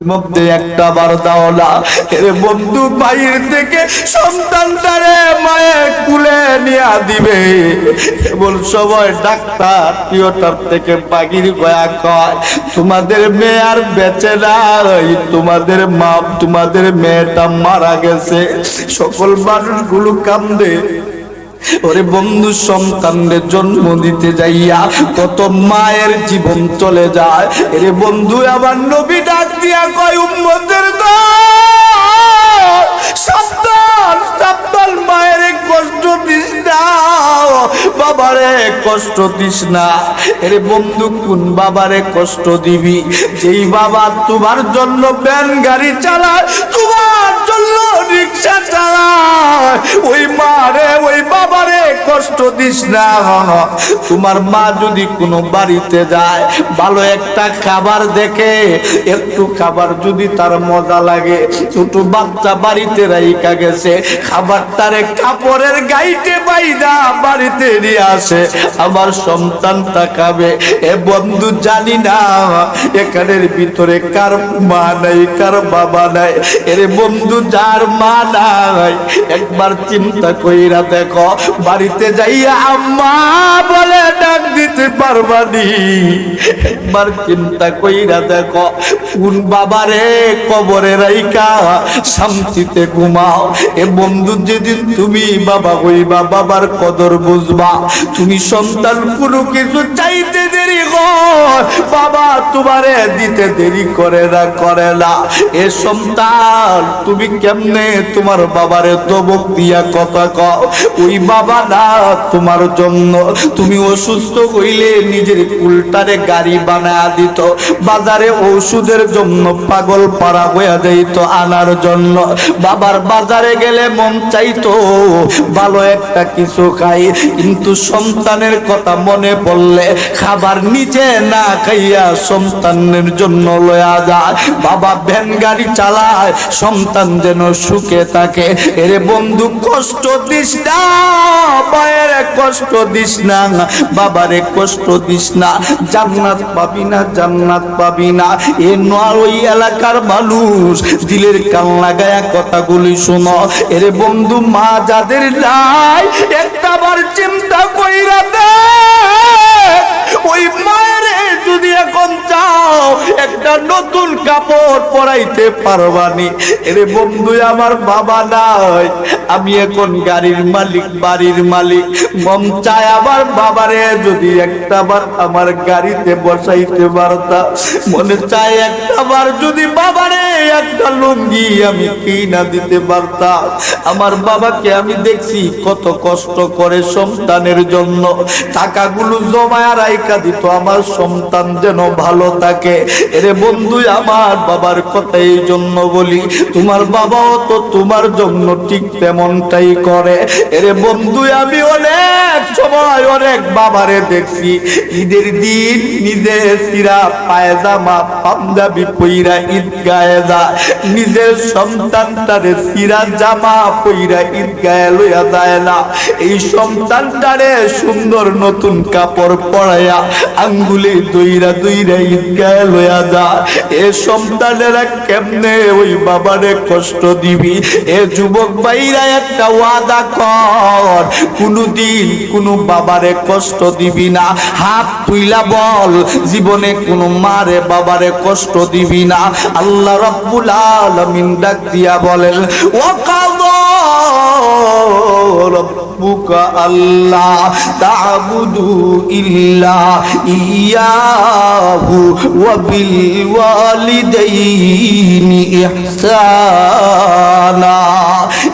মধ্যে একটা বার দাও না এরে বন্ধু ভাইয়ের থেকে সন্তানটারে মায়ের কুলে নিয়ে দিবে। এমন সময় ডাক্তার থিয়েটার থেকে পাখির গয়া কয়, তোমাদের মেয়ে আর বেঁচে নাই, তোমাদের মা, তোমাদের মেয়েটা মারা গেছে। সকল মানুষগুলো কান্দে ওরে বন্ধু সন্তানদের জন্ম দিতে যাইয়া কত মায়ের জীবন চলে যায়। এরে বন্ধু আবার নবী ডাক দিয়া কয়, উম্মতের দল, সাবধান সাবধান মায়ের কষ্ট বাবারে কষ্ট দিস না। এরে বন্ধু, কোন বাবারে কষ্ট দিবি? যেই বাবা তোমার জন্য ব্যান গাড়ি চালায়, তোমার জন্য রিক্সা চালায়। ওই মারে, ওই বাবারে কষ্ট দিস না তোমার মা যদি কোনো বাড়িতে যায়, ভালো একটা খাবার দেখে, একটু খাবার যদি তার মজা লাগে। ছোট বাচ্চা বাড়িতে রাইকা গেছে, খাবারটারে কাপড়ের গাইতে বাইদা বাড়িতে নিয়ে আসে, আমার সন্তানটা খাবে এ বন্ধু জানি না, এখানের ভিতরে কার মা নাই, কার বাবা নাই। এরে বন্ধু, যার মা নাই, একবার চিন্তা কইরা দেখো, বাড়িতে যাইয়া আম্মা বলে ডাক দিতে পারবানি। একবার চিন্তা কইরা দেখো, কোন বাবারে কবরে রাইকা শান্তিতে ঘুমাও। এ বন্ধু যেদিন তুমি বাবা হইবা বাবার কদর বুঝবা। তুমি সন্তান কোনো কিছু চাইতে দেরি হয় বাবা তোমারে দিতে দেরি করে না করে না। এ সন্তান, তুমি কেমনে তোমার বাবারে দবক দিয়া কথা কও? ওই বাবা না তোমার জন্য। তুমি অসুস্থ হইলে নিজের কুলটারে গাড়ি বানায়া দিত। বাজারে ঔষধের জন্য পাগল পাড়া হইয়া যাইত আনার জন্য। বাবার বাজারে গেলে মন চাইতো, ভালো একটা কিছু খাই, কিন্তু সন্তানের কথা মনে পড়লে খাবার নিচে না খাইয়া সন্তানের জন্য লয়া যায়। বাবা ভ্যান গাড়ি চালায়, সন্তান যেন সুখে থাকে। এরে বন্ধু, কষ্ট দিস না, মায়ের কষ্ট দিস না, বাবারে কষ্ট দিস না। জান্নাত পাবি না, জান্নাত পাবি না। এ নয় ওই এলাকার মানুষ, দিলের কান লাগায়া কথাগুলি শোনো। এরে বন্ধু, মা যাদের নাই একটা বার চিন্তা কইরা দে ওই মায়ের যদি এখন চাও, একটা নতুন কাপড় পরাইতে পারবানি। এরে বন্ধু, আমার বাবা নাই। আমি এখন গাড়ির মালিক, বাড়ির মালিক। মন চায় আমার বাবারে যদি একটা বার আমার গাড়িতে বসাইতে পারতাম মনে চায় একটা বার যদি বাবারে একটা লুঙ্গি আমি কিনা দিতে পারতাম। আমার বাবাকে আমি দেখছি কত কষ্ট করে সন্তানের জন্য। টাকাগুলো রাইকা দিত, আমার সন্তান যেন ভালো থাকে। এরে বন্ধু, আমার বাবার কথা এই জন্য বলি, তোমার বাবাও তো তোমার জন্য ঠিক তেমনটাই করে। এরে বন্ধু, আমি অনেক সময় অনেক বাবারে দেখছি, ঈদের দিন নিজের সিরা, পায়জামা, পাঞ্জাবি পইরা ঈদ যায় নিজের সন্তানটারে সিরা জামা পইরা ঈদ গায়ে লইয়া যায় না। এই সন্তানটারে সুন্দর নতুন কাপড় পরাইয়া আঙ্গুলি দুইরা দুইরা ঈদ গায়ে লইয়া যায় এ সন্তানেরা কেমনে ওই বাবারে কষ্ট দিবি? এ যুবক ভাইরা একটা ওয়াদা কর, কোনদিন কোনো বাবারে কষ্ট দিবি না। হাত তুইলা বল, জীবনে কোনো মারে বাবারে কষ্ট দিবি না। আল্লাহ রাব্বুল আলামিন ডাক দিয়া বলেন ওয়াকাদা রব্বুকা আল্লাহ তা'বুদু ইল্লা ইয়াহু ওয়া বিল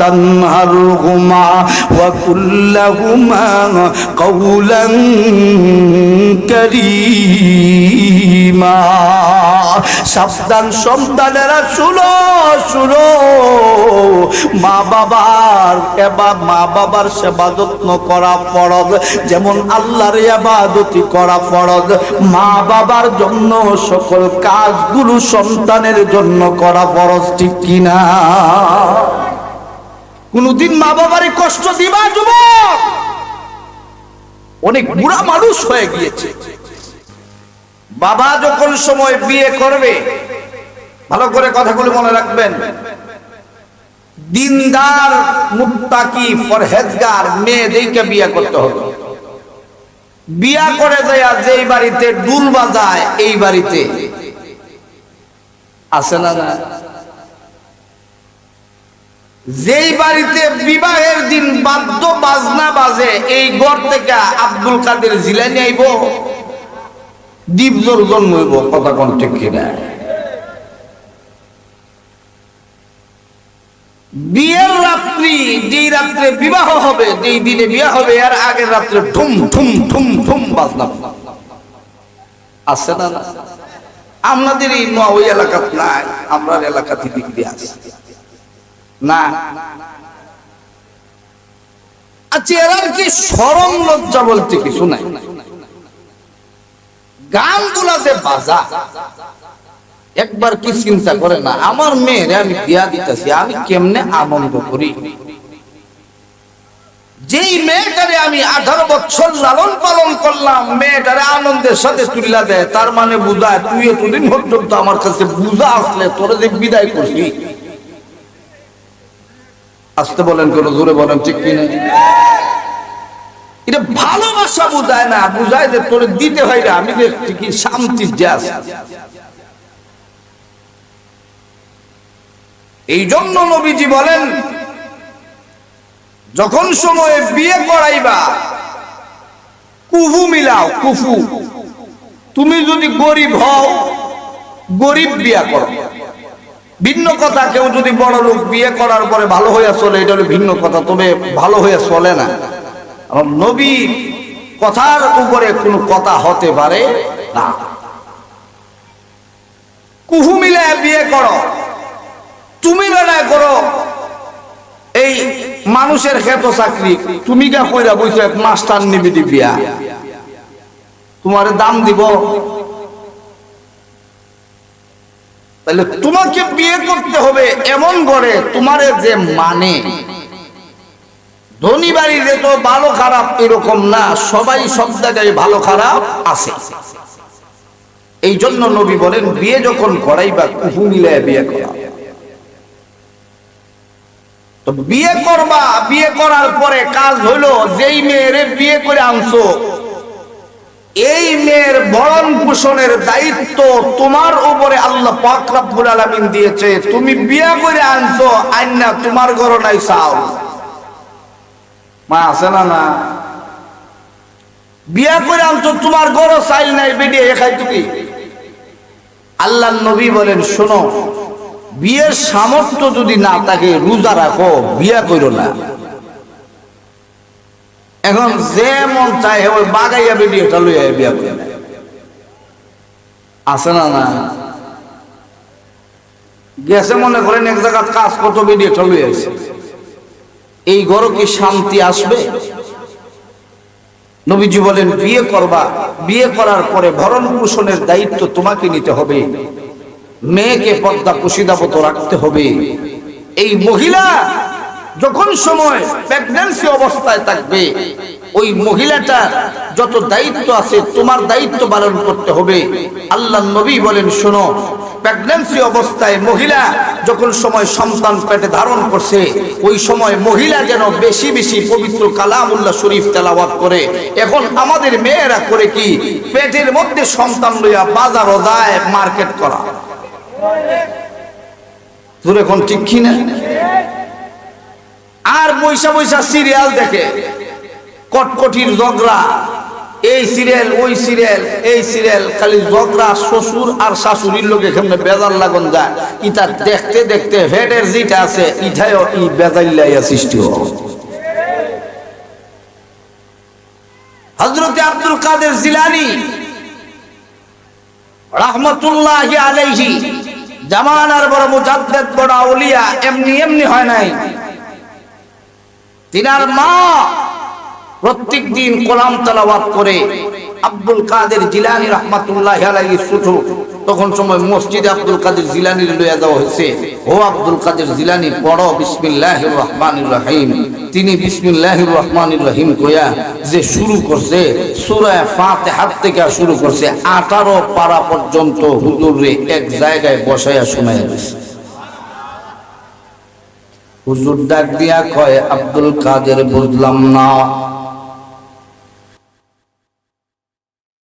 তানহারহুমা ওয়া কুল্লাহুমা কওলান কারীমা সাবধান সন্তানেরা, শুনো শুনো। মা বাবার এবার মা বাবার সেবা যত্ন করা ফরজ। যেমন আল্লাহর এবাদতি করা ফরজ। মা বাবার জন্য সকল কাজগুলো সন্তানের জন্য করা ফরজ, ঠিক কিনা? কোনদিন মা বাবারে কষ্ট দিবা, যুবক? অনেক বুড়া মানুষ হয়ে গিয়েছে। বাবা যখন সময় বিয়ে করবে, ভালো করে কথাগুলো মনে রাখবেন। দিনদার মুত্তাকি ফরহেজগার মেয়ে দেখে বিয়ে করতে হবে। বিয়া করে যায় যেই বাড়িতে ডুল বাজায়, এই বাড়িতে। না না যেই বাড়িতে বিবাহের দিন বাদ্য বাজনা বাজে, এই ঘর থেকে আব্দুল কাদের জিলানি আইব। দীপজোর জন্ম হইব, কথা কোন ঠিক কিনা? বিয়ের রাত্রি, যেই রাত্রে বিবাহ হবে, যেই দিনে বিয়ে হবে আর আগের রাত্রে ঠুম ঠুম ঠুম ঠুম বাজনা। আছে না? আপনাদের এই নোয়া এলাকাত নাই আমরা এলাকাতে দিক দিয়ে আছে। না। আচ্ছা এরার কি সরম লজ্জা বলতে কিছু নাই। গানগুলা যে বাজা, একবার কি চিন্তা করে না, আমার মেয়েরে আমি বিয়া দিতেছি, আমি কেমনে আনন্দ করি? যেই মেয়েটারে আমি আঠারো বছর লালন পালন করলাম, মেয়েটারে আনন্দের সাথে তুলিলা দেয় তার মানে বুঝায় তুই এতদিন পর্যন্ত আমার কাছে বুঝা আসলে, তোরা যে বিদায় করছি। আসতে বলেন কোন জোরে বলেন, ঠিক কিনা? এটা ভালোবাসা বুঝায় না, বুঝায় যে তোরে দিতে হয় না, আমি শান্তির যে আছে এই জন্য নবীজি বলেন, যখন সময়ে বিয়ে করাইবা, কুফু মিলাও, কুফু। তুমি যদি গরিব হও, গরিব বিয়া করো। ভিন্ন কথা, কেউ যদি বড় লোক বিয়ে করার পরে ভালো হইয়া চলে, এটা হলো ভিন্ন কথা, তবে ভালো হইয়া চলে না। আমার নবী কথার উপরে কোনো কথা হতে পারে না। কুহু মিলে বিয়ে করো, তুমি লড়াই করো, এই মানুষের খেত চাকরি, তুমি কে কইরা বইছো, এক মাস্টার নিবি বিয়া। তোমার দাম দিব তাহলে তোমাকে বিয়ে করতে হবে এমন করে তোমারে যে মানে। ধনী বাড়ির যে তো ভালো খারাপ এরকম না, সবাই সব জায়গায় ভালো খারাপ আছে। এই জন্য নবী বলেন, বিয়ে যখন করাইবা, কুহু মিলে বিয়ে করা। তো বিয়ে করবা, বিয়ে করার পরে কাজ হইল, যেই মেয়েরে বিয়ে করে আনছো এই মেয়ের ভরণ পোষণের দায়িত্ব তোমার উপরে আল্লাহ পাক রব্বুল আলামিন দিয়েছে। তুমি বিয়ে করে আনছো, আইনা তোমার ঘর নাই চাও। মা, আছে না না? বিয়া করে আনছো, তোমার ঘর চাইল নাই বেরিয়ে এখাই তুমি। আল্লাহ নবী বলেন, শোনো, বিয়ের সামর্থ্য যদি না থাকে, রোজা রাখো, বিয়া করো না। এখন যে মন চায় ওই বাগাইয়া বেরিয়েটা লইয়া বিয়া করে। আছে না না গেছে মনে করেন এক জায়গার কাজ কত বেরিয়েটা লইয়া এই ঘর কি শান্তি আসবে? নবীজি বলেন, বিয়ে করবা। বিয়ে করার পরে ভরণ পোষণের দায়িত্ব তোমাকে নিতে হবে। মেয়েকে পর্দা কুশিদাবত রাখতে হবে। এই মহিলা যখন সময় প্রেগন্যান্সি অবস্থায় থাকবে, ওই মহিলাটা যত দায়িত্ব আছে তোমার দায়িত্ব পালন করতে হবে। আল্লাহ নবী বলেন, শোনো প্রেগন্যান্সি অবস্থায় মহিলা যখন সময় সন্তান পেটে ধারণ করছে, ওই সময় মহিলা যেন বেশি বেশি পবিত্র কালামুল্লাহ শরীফ তেলাওয়াত করে। এখন আমাদের মেয়েরা করে কি? পেটের মধ্যে সন্তান লইয়া বাজারও যায় মার্কেট করা। এখন ঠিক কিনা? আর বৈশা বৈশা সিরিয়াল দেখে। কটকটির ঝগড়া, এই সিরিয়াল, ওই সিরিয়াল, এই সিরিয়াল, খালি ঝগড়া, শ্বশুর আর শাশুড়ির লোক এখানে বেজার লাগন যায়। ইটা দেখতে দেখতে হেডের যেটা আছে ইটাও ই বেজাইলাইয়া সৃষ্টি হয়। হজরতে আব্দুল কাদের জিলানি রহমতুল্লাহ আলাইহি, জামানার বড় মুজাদ্দেদ বড় আউলিয়া, এমনি এমনি হয় নাই। তিনার মা প্রত্যেক দিন কোরআন তেলাওয়াত করে। আব্দুল কাদের জিলানি রহমাতুল্লাহ আলাইহি ছোট তখন সময় মসজিদে আব্দুল কাদের জিলানি লইয়া দেওয়া হয়েছে। ও আব্দুল কাদের জিলানি, পড়ো বিসমিল্লাহির রহমানির রহিম। তিনি বিসমিল্লাহির রহমানির রহিম কইয়া যে শুরু করছে, সূরা ফাতিহা থেকে শুরু করছে 18 পারা পর্যন্ত হুজুরে এক জায়গায় বসায়া শোনায়া দিছে। হুজুর ডাক দিয়া কয় আব্দুল কাদের বুঝলাম না।